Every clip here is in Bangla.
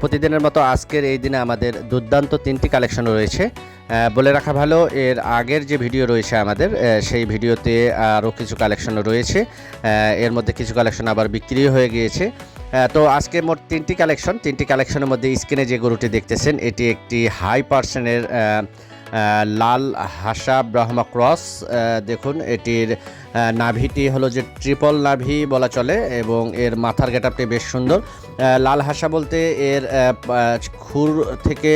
প্রতিদিনের মতো আজকের এই দিনে আমাদের দুর্দান্ত তিনটি কালেকশন রয়েছে। বলে রাখা ভালো, এর আগের যে ভিডিও রয়েছে আমাদের সেই ভিডিওতে আরও কিছু কালেকশন রয়েছে। এর মধ্যে কিছু কালেকশন আবার বিক্রি হয়ে গিয়েছে। তো আজকে মোট তিনটি কালেকশন, তিনটি কালেকশনের মধ্যে স্ক্রিনে যে গরুটি দেখতেছেন, এটি একটি হাই পার্সেন্টের লাল হাসা ব্রাহ্মা ক্রস। দেখুন, এটির নাভিটি হলো যে ট্রিপল নাভি বলা চলে, এবং এর মাথার গেটআপটি বেশ সুন্দর। লাল হাসা বলতে এর খুর থেকে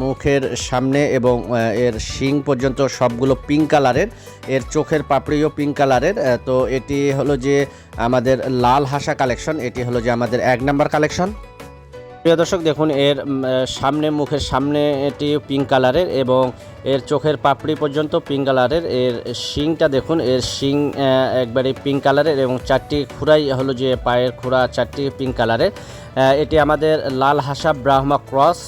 মুখের সামনে এবং এর শিং পর্যন্ত সবগুলো পিঙ্ক কালারের এর চোখের পাপড়িও পিঙ্ক কালারের তো এটি হলো যে আমাদের লাল হাসা কালেকশন এটি হলো যে আমাদের এক নাম্বার কালেকশন প্রিয় দর্শক, দেখুন, এর সামনে মুখের সামনে এটি পিঙ্ক কালারের এবং এর চোখের পাপড়ি পর্যন্ত পিঙ্ক কালারের এর শিংটা দেখুন, এর শিং একবারে পিঙ্ক কালারের এবং চারটি খুঁড়াই হলো যে পায়ের খুঁড়া, চারটি পিঙ্ক কালারের এটি আমাদের লাল হাসা ব্রাহ্মা ক্রস।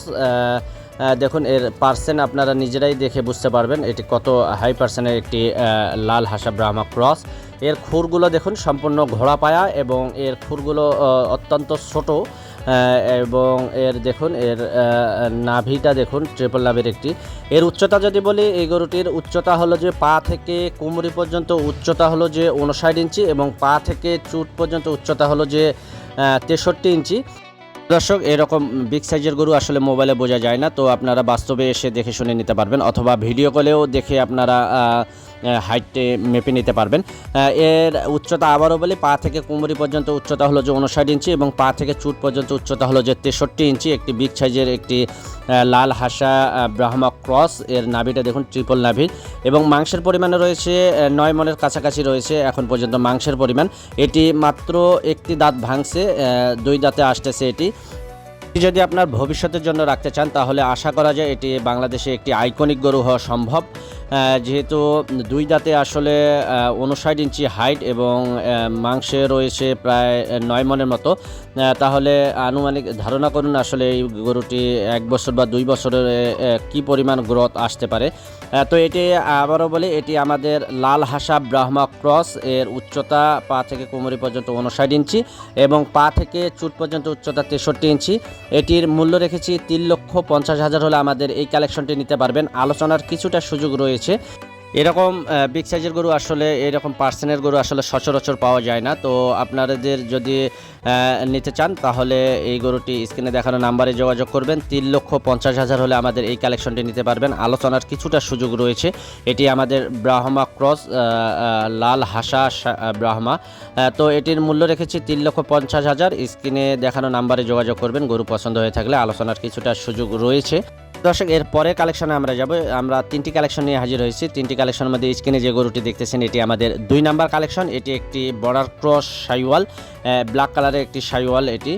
দেখুন, এর পার্সেন্ট আপনারা নিজেরাই দেখে বুঝতে পারবেন এটি কত হাই পার্সেন্টের একটি লাল হাসা ব্রাহ্মা ক্রস। এর খুরগুলো দেখুন, সম্পূর্ণ ঘোড়া পায়া এবং এর খুরগুলো অত্যন্ত ছোট। এবং এর দেখুন, এর নাভিটা দেখুন ট্রিপল নাভির একটি। এর উচ্চতা যদি বলি, এই গরুটির উচ্চতা হলো যে পা থেকে কুমড়ি পর্যন্ত উচ্চতা হলো যে উনষাট ইঞ্চি এবং পা থেকে চুট পর্যন্ত উচ্চতা হলো যে তেষট্টি ইঞ্চি। দর্শক, এরকম বিগ সাইজের গরু আসলে মোবাইলে বোঝা যায় না, তো আপনারা বাস্তবে এসে দেখে শুনে নিতে পারবেন, অথবা ভিডিও কলেও দেখে আপনারা হাইটে মেপে নিতে পারবেন। এর উচ্চতা আবারও বলি, পা থেকে কুমড়ি পর্যন্ত উচ্চতা হলো যে উনষাট ইঞ্চি এবং পা থেকে চুট পর্যন্ত উচ্চতা হলো যে তেষট্টি ইঞ্চি। একটি বিগ সাইজের একটি লাল হাসা ব্রাহ্মা ক্রস, এর নাভিটা দেখুন ট্রিপল নাভির এবং মাংসের পরিমাণে রয়েছে নয় মনের কাছাকাছি রয়েছে এখন পর্যন্ত মাংসের পরিমাণ। এটি মাত্র একটি দাঁত ভাঙছে দুই দাঁতে আসতেছে এটি। যদি আপনার ভবিষ্যতের জন্য রাখতে চান, তাহলে আশা করা যায় এটি বাংলাদেশে একটি আইকনিক গরু হওয়া সম্ভব। যেহেতু দুই দাঁতে আসলে উনষাট ইঞ্চি হাইট এবং মাংসে রয়েছে প্রায় নয় মনের মতো তাহলে আনুমানিক ধারণা করুন আসলে এই গরুটি এক বছর বা দুই বছরের কি পরিমাণ গ্রোথ আসতে পারে। তো এটি আবারও বলি, এটি আমাদের লাল হাসা ব্রাহ্মা ক্রস, এর উচ্চতা পা থেকে কোমরি পর্যন্ত উনষাট ইঞ্চি এবং পা থেকে চুট পর্যন্ত উচ্চতা তেষট্টি ইঞ্চি। এটির মূল্য রেখেছি তিন লক্ষ পঞ্চাশ হাজার হলে আমাদের এই কালেকশনটি নিতে পারবেন। আলোচনার কিছুটা সুযোগ রয়েছে। এরকম বিগ সাইজের গরু আসলে এরকম পার্সেন্টের গরু আসলে সচরাচর পাওয়া যায় না। তো আপনাদের যদি নিতে চান, তাহলে এই গরুটি স্ক্রিনে দেখানো নাম্বারে যোগাযোগ করবেন। তিন লক্ষ পঞ্চাশ হাজার হলে আমাদের এই কালেকশনটি নিতে পারবেন। আলোচনার কিছুটা সুযোগ রয়েছে। এটি আমাদের ব্রাহ্মা ক্রস লাল হাসা ব্রাহ্মা। তো এটির মূল্য রেখেছি তিন লক্ষ পঞ্চাশ হাজার। স্ক্রিনে দেখানো নাম্বারে যোগাযোগ করবেন। গরু পছন্দ হয়ে থাকলে আলোচনার কিছুটা সুযোগ রয়েছে। দর্শক, এর পরের কালেকশনে আমরা যাব। আমরা তিনটি কালেকশন নিয়ে হাজির হয়েছি। তিনটি কালেকশনের মধ্যে স্ক্রিনে যে গরুটি দেখতেছেন, এটি আমাদের দুই নাম্বার কালেকশন। এটি একটি বর্ডার ক্রস সাইওয়াল ব্ল্যাক কালারের একটি সাইওয়াল এটি।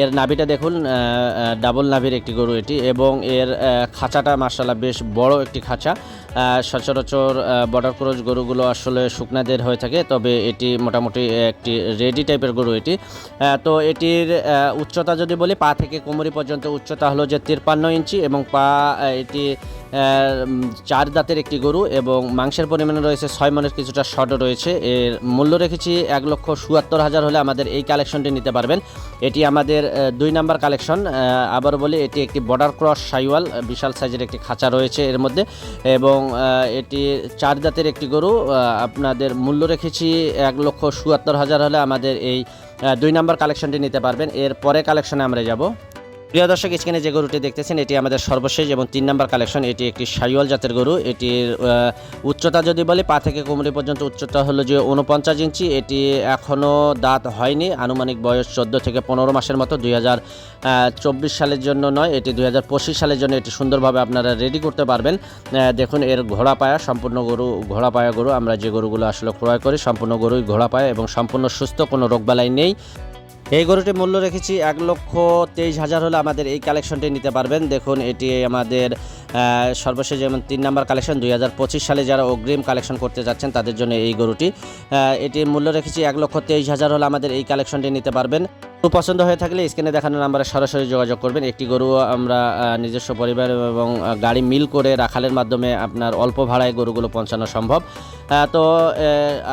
এর নাভিটা দেখুন ডাবল নাভির একটি গরু এটি এবং এর খাঁচাটা মার্শাল্লাহ বেশ বড় একটি খাঁচা। সচরাচর বর্ডার ক্রস গরুগুলো আসলে শুকনাদের হয়ে থাকে, তবে এটি মোটামুটি একটি রেডি টাইপের গরু এটি। তো এটির উচ্চতা যদি বলি, পা থেকে কোমরি পর্যন্ত উচ্চতা হলো যে তিরপান্ন ইঞ্চি এবং পা এটি চার দাঁতের একটি গরু এবং মাংসের পরিমাণে রয়েছে ছয় মনের কিছুটা শর্ট রয়েছে। এর মূল্য রেখেছি এক লক্ষ চুয়াত্তর হাজার হলে আমাদের এই কালেকশনটি নিতে পারবেন। এটি আমাদের দুই নাম্বার কালেকশন। আবার বলি, এটি একটি বর্ডার ক্রস সাইওয়াল, বিশাল সাইজের একটি খাঁচা রয়েছে এর মধ্যে এবং এটি চার দাঁতের একটি গরু। আপনাদের মূল্য রেখেছি এক লক্ষ চুয়াত্তর হাজার হলে আমাদের এই দুই নাম্বার কালেকশনটি নিতে পারবেন। এর পরে কালেকশনে আমরা যাব। প্রিয় দর্শক, স্ক্রিনে যে গরুটি দেখতেছেন, এটি আমাদের সর্বশেষ এবং তিন নম্বর কালেকশন। এটি একটি সাইওয়াল জাতের গরু। এটির উচ্চতা যদি বলি, পা থেকে কোমরি পর্যন্ত উচ্চতা হলো যে উনপঞ্চাশ ইঞ্চি। এটি এখনও দাঁত হয়নি, আনুমানিক বয়স চোদ্দ থেকে পনেরো মাসের মতো। দুই চব্বিশ সালের জন্য নয়, এটি দুই হাজার পঁচিশ সালের জন্য এটি সুন্দরভাবে আপনারা রেডি করতে পারবেন। দেখুন, এর ঘোড়া পায়া, সম্পূর্ণ গরু, ঘোড়া পায়া গরু। আমরা যে গরুগুলো আসলে ক্রয় করি, সম্পূর্ণ গরুই ঘোড়া পায়া এবং সম্পূর্ণ সুস্থ, কোনো রোগবালাই নেই। এই গরুটি মূল্য রেখেছি এক লক্ষ তেইশ হাজার হলে আমাদের এই কালেকশনটি নিতে পারবেন। দেখুন, এটি আমাদের সর্বশেষ যেমন তিন নাম্বার কালেকশন, দুই হাজার পঁচিশ সালে যারা অগ্রিম কালেকশন করতে যাচ্ছেন তাদের জন্য এই গরুটি। এটির মূল্য রেখেছি এক লক্ষ তেইশ হাজার হলে আমাদের এই কালেকশনটি নিতে পারবেন। পছন্দ হয়ে থাকলে স্ক্রিনে দেখানো নাম্বারে সরাসরি যোগাযোগ করবেন। একটি গরু আমরা নিজস্ব পরিবার এবং গাড়ি মিল করে রাখালের মাধ্যমে আপনার অল্প ভাড়ায় গরুগুলো পৌঁছানো সম্ভব। তো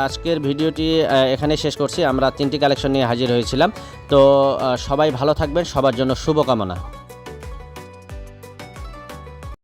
আজকের ভিডিওটি এখানে শেষ করছি। আমরা তিনটি কালেকশন নিয়ে হাজির হয়েছিলাম। তো সবাই ভালো থাকবেন। সবার জন্য শুভকামনা।